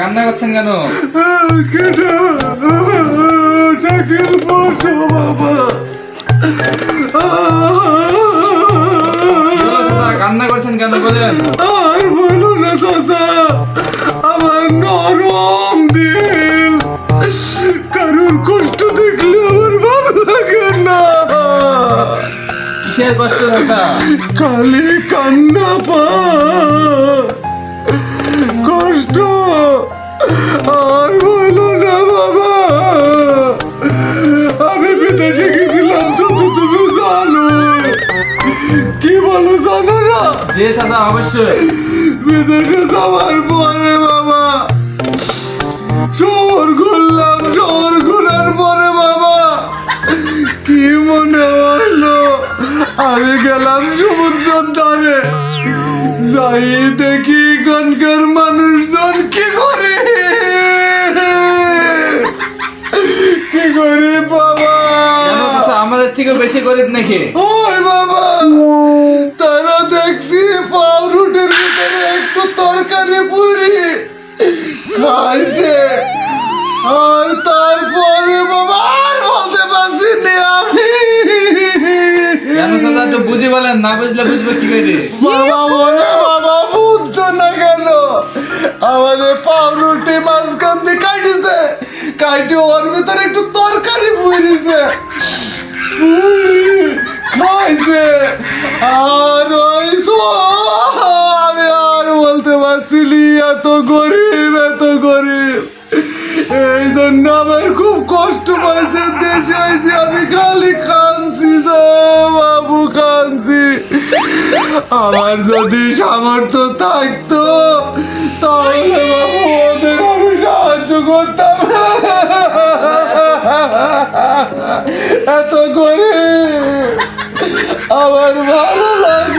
কান্না করছেন কেন? চাকরির বসো বাবা কান্না করছেন কেন বলেন? আর বলো না চাচা। আমার নরম দিল কারোর কষ্ট দেখলে আমার ভালো লাগে না। কিসের কষ্ট চাচা খালি কান্না পা। কষ্ট আর বলো না বাবা। আমি বিদেশে গেছিলাম তো তো তুমি জানো কি বলো জানো না? যে চাচা অবশ্যই। বিদেশে যাওয়ার পরে বাবা। শহর ঘুরলাম শহর ঘুরার পরে বাবা। কি মনে হলো? আমি গেলাম সমুদ্রের ধারে। যাই দেখি এখানকার মানুষজন কি করে? কি করে বাবা? আমাদের থেকে বেশি গরিব নাকি? ওই বাবা তারা দেখছি পাউরুটির ভিতরে তরকারি পুরি খাইছে। আর তারপরে বাবা আর বলতে পারছি না আমি। কেন চাচা একটু বুঝি বলেন না বুঝলে বুঝবে কি করে? বাবা বলে বাবা বুঝছ না কেন? আমাদের পাউরুটি মাঝখান দিয়ে কাটিছে। কাটি ওর ভিতরে একটু তরকারি পুরিছে খাইছে। আর বলতে এত গরিব এত গরিব। এই জন্য আমার খুব কষ্ট পাইছে দেশে হয়েছে আমি খালি কানছি বাবু কানছি আমার যদি সামর্থ্য থাকতো, তাহলে বাবু, ওদের আমি সাহায্য করতাম। এত গরিব। আমার ভাই